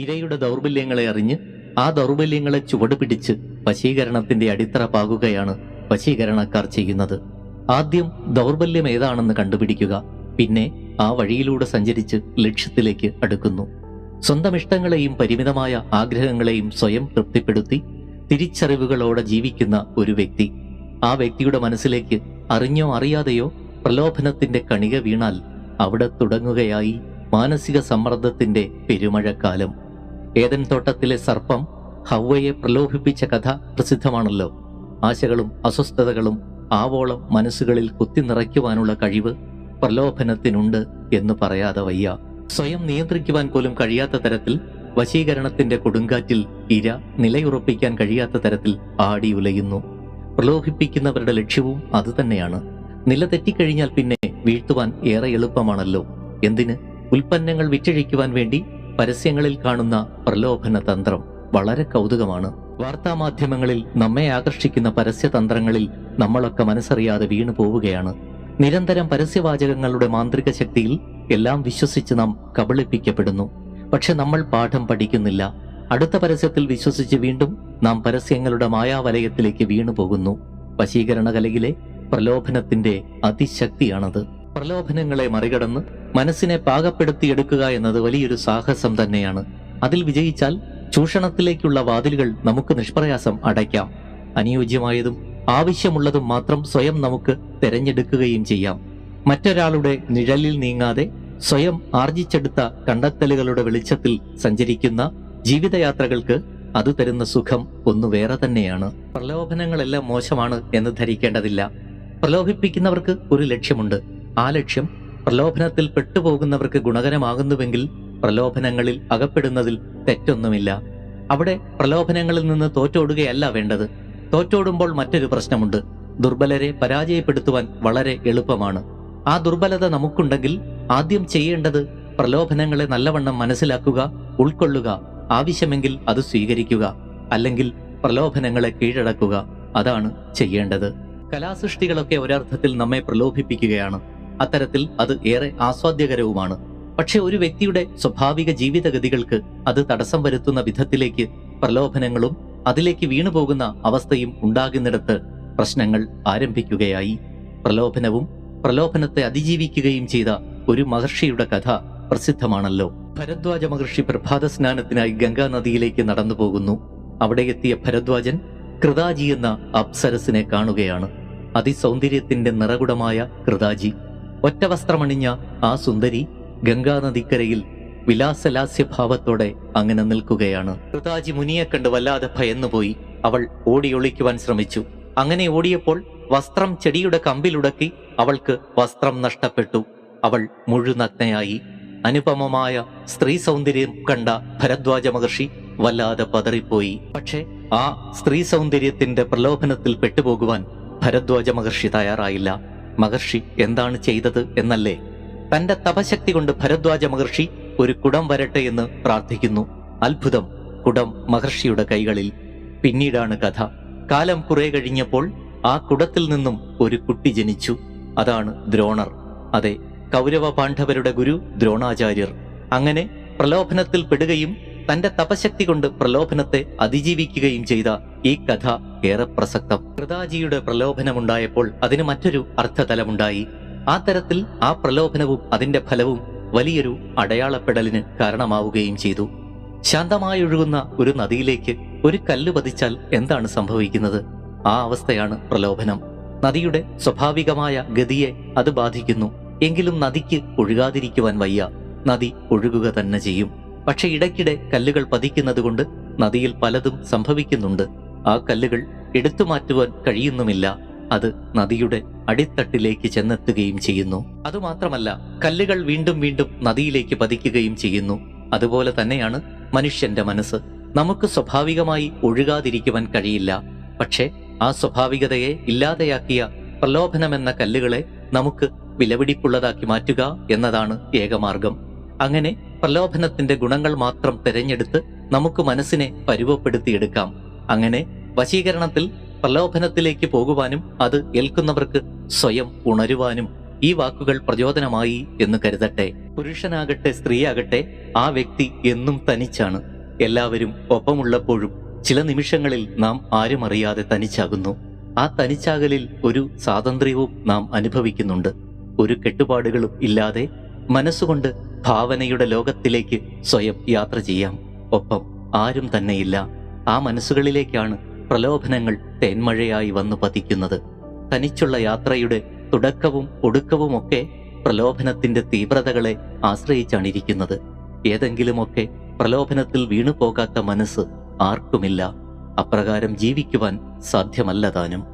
ഇരയുടെ ദൗർബല്യങ്ങളെ അറിഞ്ഞ് ആ ദൗർബല്യങ്ങളെ ചുവട് പിടിച്ച് വശീകരണത്തിന്റെ അടിത്തറ പാകുകയാണ് വശീകരണക്കാർ ചെയ്യുന്നത്. ആദ്യം ദൗർബല്യം ഏതാണെന്ന് കണ്ടുപിടിക്കുക പിന്നെ ആ വഴിയിലൂടെ സഞ്ചരിച്ച് ലക്ഷ്യത്തിലേക്ക് അടുക്കുന്നു. സ്വന്തം ഇഷ്ടങ്ങളെയും പരിമിതമായ ആഗ്രഹങ്ങളെയും സ്വയം തൃപ്തിപ്പെടുത്തി തിരിച്ചറിവുകളോടെ ജീവിക്കുന്ന ഒരു വ്യക്തി. ആ വ്യക്തിയുടെ മനസ്സിലേക്ക് അറിഞ്ഞോ അറിയാതെയോ പ്രലോഭനത്തിന്റെ കണിക വീണാൽ അവിടെ തുടങ്ങുകയായി മാനസിക സമ്മർദ്ദത്തിന്റെ പെരുമഴക്കാലം. ഏതൻ തോട്ടത്തിലെ സർപ്പം ഹവ്വയെ പ്രലോഭിപ്പിച്ച കഥ പ്രസിദ്ധമാണല്ലോ. ആശകളും അസ്വസ്ഥതകളും ആവോളം മനസ്സുകളിൽ കുത്തി നിറയ്ക്കുവാനുള്ള കഴിവ് പ്രലോഭനത്തിനുണ്ട് എന്ന് പറയാതെ വയ്യ. സ്വയം നിയന്ത്രിക്കുവാൻ പോലും കഴിയാത്ത തരത്തിൽ വശീകരണത്തിന്റെ കൊടുങ്കാറ്റിൽ ഇര നിലയുറപ്പിക്കാൻ കഴിയാത്ത തരത്തിൽ ആടി ഉലയുന്നു പ്രലോഭിപ്പിക്കുന്നവരുടെ ലക്ഷ്യവും അതുതന്നെയാണ് നില തെറ്റിക്കഴിഞ്ഞാൽ പിന്നെ വീഴ്ത്തുവാൻ ഏറെ എളുപ്പമാണല്ലോ. എന്തിന്? ഉൽപ്പന്നങ്ങൾ വിറ്റഴിക്കുവാൻ വേണ്ടി പരസ്യങ്ങളിൽ കാണുന്ന പ്രലോഭന തന്ത്രം വളരെ കൗതുകമാണ്. വാർത്താമാധ്യമങ്ങളിൽ നമ്മെ ആകർഷിക്കുന്ന പരസ്യതന്ത്രങ്ങളിൽ നമ്മളൊക്കെ മനസ്സറിയാതെ വീണു പോവുകയാണ്. നിരന്തരം പരസ്യവാചകങ്ങളുടെ മാന്ത്രിക ശക്തിയിൽ എല്ലാം വിശ്വസിച്ച് നാം കബളിപ്പിക്കപ്പെടുന്നു. പക്ഷെ നമ്മൾ പാഠം പഠിക്കുന്നില്ല. അടുത്ത പരസ്യത്തിൽ വിശ്വസിച്ച് വീണ്ടും നാം പരസ്യങ്ങളുടെ മായാവലയത്തിലേക്ക് വീണു പോകുന്നു. വശീകരണ കലയിലെ പ്രലോഭനത്തിന്റെ അതിശക്തിയാണത്. പ്രലോഭനങ്ങളെ മറികടന്ന് മനസ്സിനെ പാകപ്പെടുത്തിയെടുക്കുക എന്നത് വലിയൊരു സാഹസം തന്നെയാണ്. അതിൽ വിജയിച്ചാൽ ചൂഷണത്തിലേക്കുള്ള വാതിലുകൾ നമുക്ക് നിഷ്പ്രയാസം അടയ്ക്കാം. അനുയോജ്യമായതും ആവശ്യമുള്ളതും മാത്രം സ്വയം നമുക്ക് തെരഞ്ഞെടുക്കുകയും ചെയ്യാം. മറ്റൊരാളുടെ നിഴലിൽ നീങ്ങാതെ സ്വയം ആർജിച്ചെടുത്ത കണ്ടെത്തലുകളുടെ വെളിച്ചത്തിൽ സഞ്ചരിക്കുന്ന ജീവിതയാത്രകൾക്ക് അത് തരുന്ന സുഖം ഒന്നു വേറെ തന്നെയാണ്. പ്രലോഭനങ്ങളെല്ലാം മോശമാണ് എന്ന് ധരിക്കേണ്ടതില്ല. പ്രലോഭിപ്പിക്കുന്നവർക്ക് ഒരു ലക്ഷ്യമുണ്ട്. ആ ലക്ഷ്യം പ്രലോഭനത്തിൽ പെട്ടുപോകുന്നവർക്ക് ഗുണകരമാകുന്നുവെങ്കിൽ പ്രലോഭനങ്ങളിൽ അകപ്പെടുന്നതിൽ തെറ്റൊന്നുമില്ല. അവിടെ പ്രലോഭനങ്ങളിൽ നിന്ന് തോറ്റോടുകയല്ല വേണ്ടത്. തോറ്റോടുമ്പോൾ മറ്റൊരു പ്രശ്നമുണ്ട്. ദുർബലരെ പരാജയപ്പെടുത്തുവാൻ വളരെ എളുപ്പമാണ്. ആ ദുർബലത നമുക്കുണ്ടെങ്കിൽ ആദ്യം ചെയ്യേണ്ടത് പ്രലോഭനങ്ങളെ നല്ലവണ്ണം മനസ്സിലാക്കുക ഉൾക്കൊള്ളുക ആവശ്യമെങ്കിൽ അത് സ്വീകരിക്കുക അല്ലെങ്കിൽ പ്രലോഭനങ്ങളെ കീഴടക്കുക. അതാണ് ചെയ്യേണ്ടത്. കലാസൃഷ്ടികളൊക്കെ ഒരർത്ഥത്തിൽ നമ്മെ പ്രലോഭിപ്പിക്കുകയാണ്. അത്തരത്തിൽ അത് ഏറെ ആസ്വാദ്യകരവുമാണ്. പക്ഷെ ഒരു വ്യക്തിയുടെ സ്വാഭാവിക ജീവിതഗതികൾക്ക് അത് തടസ്സം വരുത്തുന്ന വിധത്തിലേക്ക് പ്രലോഭനങ്ങളും അതിലേക്ക് വീണുപോകുന്ന അവസ്ഥയും ഉണ്ടാകുന്നിടത്ത് പ്രശ്നങ്ങൾ ആരംഭിക്കുകയായി. പ്രലോഭനവും പ്രലോഭനത്തെ അതിജീവിക്കുകയും ചെയ്ത ഒരു മഹർഷിയുടെ കഥ പ്രസിദ്ധമാണല്ലോ. ഭരദ്വാജ മഹർഷി പ്രഭാത സ്നാനത്തിനായി ഗംഗാ നദിയിലേക്ക് നടന്നു പോകുന്നു അവിടെ എത്തിയ ഭരദ്വാജൻ കൃതാജി എന്ന അപ്സരസിനെ കാണുകയാണ്. അതിസൗന്ദര്യത്തിന്റെ നിറകുടമായ കൃതാജി. ഒറ്റ വസ്ത്രമണിഞ്ഞ ആ സുന്ദരി ഗംഗാനദിക്കരയിൽ വിലാസലാസ്യഭാവത്തോടെ അങ്ങനെ നിൽക്കുകയാണ്. കൃതാജി മുനിയെ കണ്ട് വല്ലാതെ ഭയന്നുപോയി. അവൾ ഓടിയൊളിക്കുവാൻ ശ്രമിച്ചു. അങ്ങനെ ഓടിയപ്പോൾ വസ്ത്രം ചെടിയുടെ കമ്പിലുടക്കി അവൾക്ക് വസ്ത്രം നഷ്ടപ്പെട്ടു. അവൾ മുഴുനഗ്നയായി. അനുപമമായ സ്ത്രീ സൗന്ദര്യം കണ്ട ഭരദ്വാജ മഹർഷി വല്ലാതെ പതറിപ്പോയി. പക്ഷേ ആ സ്ത്രീ സൗന്ദര്യത്തിന്റെ പ്രലോഭനത്തിൽ പെട്ടുപോകുവാൻ ഭരദ്വാജ മഹർഷി തയ്യാറായില്ല. മഹർഷി എന്താണ് ചെയ്തത് എന്നല്ലേ? തന്റെ തപശക്തി കൊണ്ട് ഭരദ്വാജ മഹർഷി ഒരു കുടം വരട്ടെ എന്ന് പ്രാർത്ഥിക്കുന്നു. അത്ഭുതം. കുടം മഹർഷിയുടെ കൈകളിൽ. പിന്നീടാണ് കഥ. കാലം കുറെ കഴിഞ്ഞപ്പോൾ ആ കുടത്തിൽ നിന്നും ഒരു കുട്ടി ജനിച്ചു. അതാണ് ദ്രോണർ. അതെ കൗരവ പാണ്ഡവരുടെ ഗുരു ദ്രോണാചാര്യർ. അങ്ങനെ പ്രലോഭനത്തിൽ പെടുകയും തന്റെ തപശക്തി കൊണ്ട് പ്രലോഭനത്തെ അതിജീവിക്കുകയും ചെയ്ത ഈ കഥ ഏറെ പ്രസക്തം. കൃതാജിയുടെ പ്രലോഭനമുണ്ടായപ്പോൾ അതിന് മറ്റൊരു അർത്ഥതലമുണ്ടായി. ആ തരത്തിൽ ആ പ്രലോഭനവും അതിന്റെ ഫലവും വലിയൊരു അടയാളപ്പെടലിന് കാരണമാവുകയും ചെയ്തു. ശാന്തമായി ഒഴുകുന്ന ഒരു നദിയിലേക്ക് ഒരു കല്ല് പതിച്ചാൽ എന്താണ് സംഭവിക്കുന്നത്? ആ അവസ്ഥയാണ് പ്രലോഭനം. നദിയുടെ സ്വാഭാവികമായ ഗതിയെ അത് ബാധിക്കുന്നു. എങ്കിലും നദിക്ക് ഒഴുകാതിരിക്കുവാൻ വയ്യ. നദി ഒഴുകുക തന്നെ ചെയ്യും. പക്ഷെ ഇടയ്ക്കിടെ കല്ലുകൾ പതിക്കുന്നതുകൊണ്ട് നദിയിൽ പലതും സംഭവിക്കുന്നുണ്ട്. ആ കല്ലുകൾ എടുത്തു മാറ്റുവാൻ കഴിയുന്നുമില്ല. അത് നദിയുടെ അടിത്തട്ടിലേക്ക് ചെന്നെത്തുകയും ചെയ്യുന്നു. അതുമാത്രമല്ല കല്ലുകൾ വീണ്ടും വീണ്ടും നദിയിലേക്ക് പതിക്കുകയും ചെയ്യുന്നു. അതുപോലെ തന്നെയാണ് മനുഷ്യന്റെ മനസ്സ്. നമുക്ക് സ്വാഭാവികമായി ഒഴുകാതിരിക്കുവാൻ കഴിയില്ല. പക്ഷേ ആ സ്വാഭാവികതയെ ഇല്ലാതെയാക്കിയ പ്രലോഭനമെന്ന കല്ലുകളെ നമുക്ക് വിലപിടിപ്പുള്ളതാക്കി മാറ്റുക എന്നതാണ് ഏകമാർഗം. അങ്ങനെ പ്രലോഭനത്തിന്റെ ഗുണങ്ങൾ മാത്രം തിരഞ്ഞെടുത്ത് നമുക്ക് മനസ്സിനെ പരുവപ്പെടുത്തിയെടുക്കാം. അങ്ങനെ വശീകരണത്തിൽ പ്രലോഭനത്തിലേക്ക് പോകുവാനും അത് ഏൽക്കുന്നവർക്ക് സ്വയം ഉണരുവാനും ഈ വാക്കുകൾ പ്രചോദനമായി എന്ന് കരുതട്ടെ. പുരുഷനാകട്ടെ സ്ത്രീയാകട്ടെ ആ വ്യക്തി എന്നും തനിച്ചാണ്. എല്ലാവരും ഒപ്പമുള്ളപ്പോഴും ചില നിമിഷങ്ങളിൽ നാം ആരും അറിയാതെ തനിച്ചാകുന്നു. ആ തനിച്ചാകലിൽ ഒരു സ്വാതന്ത്ര്യവും നാം അനുഭവിക്കുന്നുണ്ട്. ഒരു കെട്ടുപാടുകളും ഇല്ലാതെ മനസ്സുകൊണ്ട് ഭാവനയുടെ ലോകത്തിലേക്ക് സ്വയം യാത്ര ചെയ്യാം. ഒപ്പം ആരും തന്നെയില്ല. ആ മനസ്സുകളിലേക്കാണ് പ്രലോഭനങ്ങൾ തേന്മഴയായി വന്നു പതിക്കുന്നത്. തനിച്ചുള്ള യാത്രയുടെ തുടക്കവും ഒടുക്കവുമൊക്കെ പ്രലോഭനത്തിന്റെ തീവ്രതകളെ ആശ്രയിച്ചാണ് ഇരിക്കുന്നത് ഏതെങ്കിലുമൊക്കെ പ്രലോഭനത്തിൽ വീണുപോകാത്ത മനസ്സ് ആർക്കുമില്ല. അപ്രകാരം ജീവിക്കുവാൻ സാധ്യമല്ല താനും.